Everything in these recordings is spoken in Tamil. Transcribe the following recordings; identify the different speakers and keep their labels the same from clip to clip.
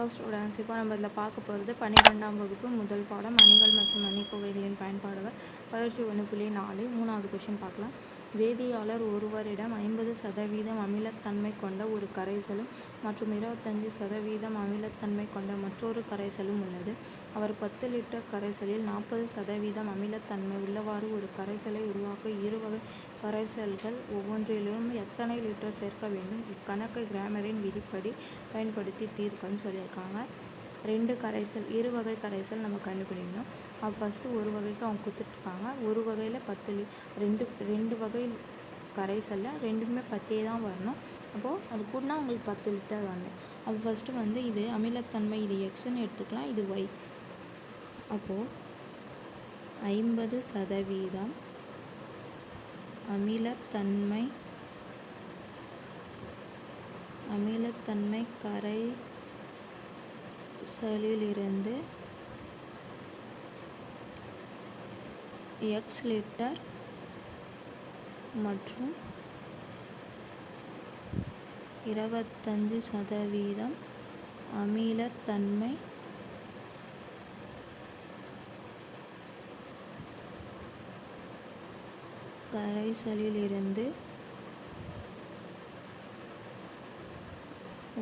Speaker 1: ஹலோ ஸ்டூடெண்ட்ஸ் இப்போ நம்ம இதில் பார்க்க போகிறது பன்னிரெண்டாம் வகுப்பு முதல் பாடம் அணிகள் மற்றும் அணிக்கோவைகளின் பயன்பாடுகள். பயிற்சி ஒன்று புள்ளி நாலு. மூணாவது கொஷின் பார்க்கலாம். வேதியியலாளர் ஒருவரிடம் ஐம்பது சதவீதம் அமிலத்தன்மை கொண்ட ஒரு கரைசலும் மற்றும் இருபத்தஞ்சு சதவீதம் அமிலத்தன்மை கொண்ட மற்றொரு கரைசலும் உள்ளது. அவர் பத்து லிட்டர் கரைசலில் நாற்பது சதவீதம் அமிலத்தன்மை உள்ளவாறு ஒரு கரைசலை உருவாக்க இரு வகை கரைசல்கள் ஒவ்வொன்றிலும் எத்தனை லிட்டர் சேர்க்க வேண்டும்? இக்கணக்கை கிராமரின் விதிப்படி பயன்படுத்தி தீர்க்கன்னு சொல்லியிருக்காங்க. ரெண்டு கரைசல் இரு வகை கரைசல் நம்ம கண்டுபிடிக்கணும். ஃபஸ்ட்டு ஒரு வகைக்கு அவங்க கொடுத்துட்ருக்காங்க. ஒரு வகையில் பத்து லி ரெண்டு ரெண்டு வகை கரைசலில் ரெண்டுமே பத்தே தான் வரணும். அப்போது அது கூடனா உங்களுக்கு பத்து லிட்டர் வரணும். அப்போ ஃபஸ்ட்டு வந்து இது அமிலத்தன்மை இது எக்ஸ்ன்னு எடுத்துக்கலாம் இது ஒய் அப்போது ஐம்பது சதவீதம் அமிலத்தன்மை அமிலத்தன்மை கரைசலிலிருந்து எக்ஸ் லிட்டர் மற்றும் இருபத்தஞ்சு சதவீதம் அமிலத்தன்மை கரைசலிலிருந்து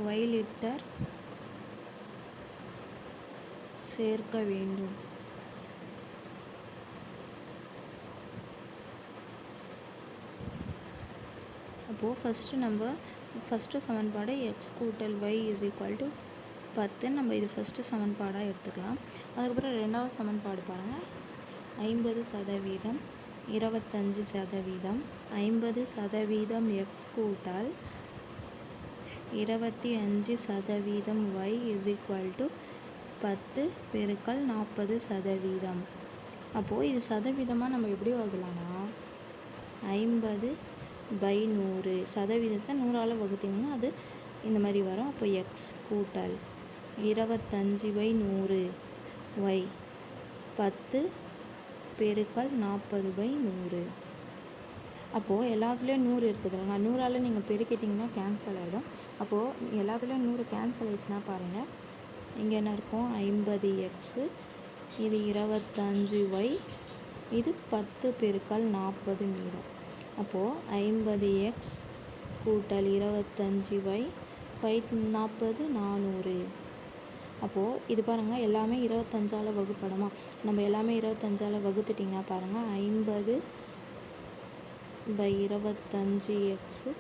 Speaker 1: ஒய் லிட்டர் சேர்க்க வேண்டும். அப்போது ஃபஸ்ட்டு நம்ம ஃபஸ்ட்டு சமன்பாடு எக்ஸ் கூட்டல் ஒய் இஸ் ஈக்குவல் டு பத்து. நம்ம இது ஃபஸ்ட்டு சமன்பாடாக எடுத்துக்கலாம். அதுக்கப்புறம் ரெண்டாவது சமன்பாடு பாருங்கள் ஐம்பது சதவீதம் இருபத்தஞ்சு சதவீதம் ஐம்பது சதவீதம் எக்ஸ் கூட்டால் இருபத்தி அஞ்சு சதவீதம் ஒய் இஸ் ஈக்குவல் டு பத்து பெருக்கல் நாற்பது சதவீதம். அப்போது இது சதவீதமாக நம்ம எப்படி வகுலாம்னா ஐம்பது பை நூறு சதவீதத்தை நூறால் வகுத்திங்கன்னா அது இந்த மாதிரி வரும். அப்போ எக்ஸ் கூட்டல் இருபத்தஞ்சி பை நூறு ஒய் பத்து பெருக்கல் நாற்பது பை நூறு. அப்போது எல்லாத்துலேயும் நூறு இருக்குதுங்க நூறால் நீங்கள் பெருக்கிட்டிங்கன்னா கேன்சல் ஆகிடும் அப்போது எல்லாத்துலேயும் நூறு கேன்சல் ஆயிடுச்சுன்னா பாருங்கள் இங்கே என்ன இருக்கும்? ஐம்பது எக்ஸு இது இருபத்தஞ்சு ஒய் இது பத்து பெருக்கல் நாற்பது மீதம். அப்போது ஐம்பது எக்ஸ் கூட்டல் இருபத்தஞ்சி ஒய் பை நாற்பது நானூறு. அப்போது இது பாருங்கள் எல்லாமே இருபத்தஞ்சால் வகுப்படமா? நம்ம எல்லாமே இருபத்தஞ்சால் வகுத்துட்டிங்கன்னா பாருங்கள் ஐம்பது பை இருபத்தஞ்சி எக்ஸு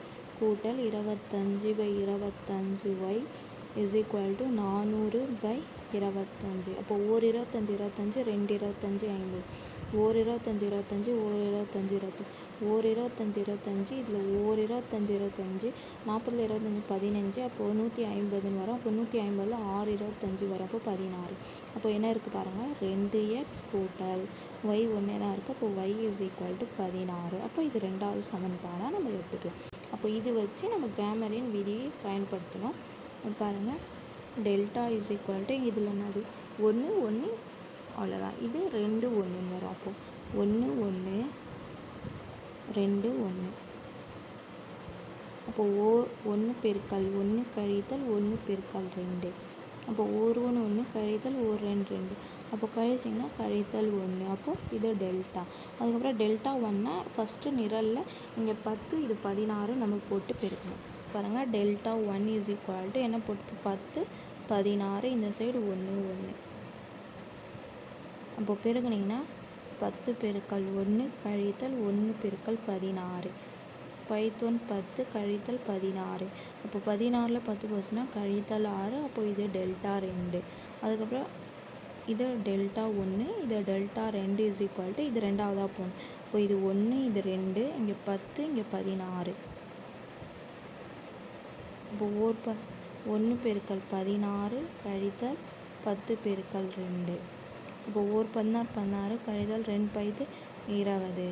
Speaker 1: கூட்டல் இருபத்தஞ்சி பை இருபத்தஞ்சி ஒய் இஸ் ஈக்குவல் டு நானூறு பை இருபத்தஞ்சி. அப்போ ஒரு இருபத்தஞ்சி இருபத்தஞ்சி ரெண்டு இருபத்தஞ்சி ஐம்பது. ஓர் இருபத்தஞ்சி இருபத்தஞ்சி ஓர் இருபத்தஞ்சி இருபத்தஞ்சி. ஓர் இருபத்தஞ்சி இருபத்தஞ்சி இதில் ஓர் இருபத்தஞ்சி இருபத்தஞ்சி நாற்பதில் இருபத்தஞ்சி பதினஞ்சு அப்போது நூற்றி ஐம்பதுன்னு வரும். அப்போ நூற்றி ஐம்பதில் ஆறு இருபத்தஞ்சி வரும் அப்போ பதினாறு. அப்போ என்ன இருக்குது பாருங்கள் ரெண்டு எக்ஸ் கூட்டல் ஒய் ஒன்றே தான் இருக்குது அப்போ ஒய் இஸ் ஈக்குவல் டு பதினாறு. அப்போ இது ரெண்டாவது சமன்பாடாக நம்ம எடுத்துக்கலாம். அப்போ இது வச்சு நம்ம கிராமரின் விதியை பயன்படுத்தணும். பாருங்கள் டெல்டா இஸ் ஈக்குவல் டு இதில் என்னது? ஒன்று ஒன்று அவ்வளோதான் இது ரெண்டு ஒன்றுன்னு வரும். அப்போது ஒன்று ஒன்று ரெண்டு ஒன்று. அப்போ ஓ ஒன்று பெருக்கல் ஒன்று கழித்தல் ஒன்று பெருக்கல் ரெண்டு. அப்போ ஒரு ஒன்று ஒன்று கழித்தல் ஒரு ரெண்டு ரெண்டு. அப்போ கழிச்சிங்கன்னா கழித்தல் ஒன்று. அப்போது இது டெல்டா. அதுக்கப்புறம் டெல்டா ஒன்னா ஃபஸ்ட்டு நிரலில் இங்கே பத்து இது பதினாறு நம்ம போட்டு பெருக்கணும். பாருங்கள் delta one is equal to என்ன போட்டு பத்து பதினாறு இந்த சைடு ஒன்று ஒன்று. அப்போ பெருக்குனிங்கன்னா பத்து பெருக்கல் ஒன்று கழித்தல் ஒன்று பெருக்கல் பதினாறு. பைத்தொன் பத்து கழித்தல் பதினாறு. அப்போ பதினாறில் பத்து போச்சுன்னா கழித்தல் ஆறு அப்போ இது டெல்டா ரெண்டு. அதுக்கப்புறம் இது டெல்டா ஒன்று இது டெல்டா ரெண்டு இஸ் ஈக்குவல் டு இது ரெண்டாவதாக போகணும். இப்போ இது ஒன்று இது ரெண்டு இங்கே பத்து இங்கே பதினாறு. இப்போ ஓர் ப ஒன்று பெருக்கல் பதினாறு கழித்தல் பத்து பெருக்கல் ரெண்டு. இப்போ ஒரு பதினாறு பதினாறு கழிதல் ரெண்டு பைத்து இருபது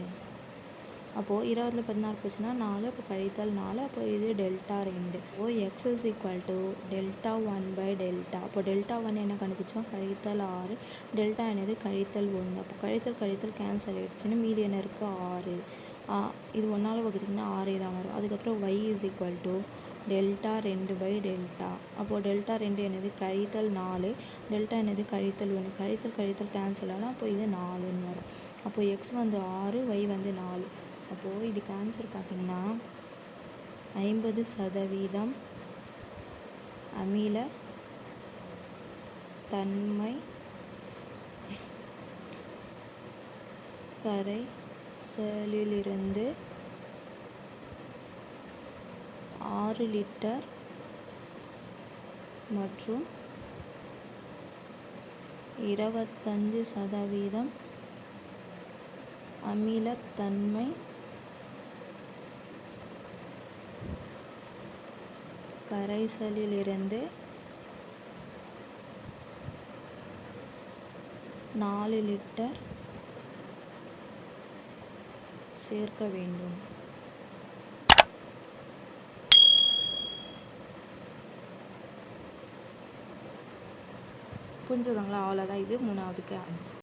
Speaker 1: அப்போது இருபதில் பதினாறு போச்சுன்னா நாலு அப்போ கழித்தல் நாலு அப்போ இது டெல்டா ரெண்டு. ஓ x is equal to delta one by delta. அப்போ டெல்டா ஒன் என்ன கண்டுபிடிச்சோம்? கழித்தல் ஆறு. டெல்டா என்னது? கழித்தல் ஒன்று அப்போ கழித்தல் கழித்தல் கேன்சல் ஆகிடுச்சுன்னு மீதி என்ன இருக்குது ஆறு. இது ஒன்றால் வகுத்திங்கன்னா ஆறே தான் வரும். அதுக்கப்புறம் y is equal to delta ரெண்டு பை டெல்டா. அப்போது டெல்டா ரெண்டு என்னது? கழித்தல் நாலு. டெல்டா என்னது? கழித்தல் ஒன்று கழித்தல் கழித்தல் கேன்சல் ஆனால் அப்போ இது நாலுன்னு வரும். அப்போது எக்ஸ் வந்து ஆறு ஒய் வந்து நாலு. அப்போது இதுக்கு ஆன்சர் பார்த்திங்கன்னா ஐம்பது சதவீதம் அமில தன்மை கரைசலிலிருந்து ஆறு லிட்டர் மற்றும் இருபத்தஞ்சு சதவீதம் அமிலத்தன்மை கரைசலிலிருந்து நாலு லிட்டர் சேர்க்க வேண்டும். புரிஞ்சுதுங்களா அவ்வளோதான் இது மூணாவதுக்கு ஆன்சர்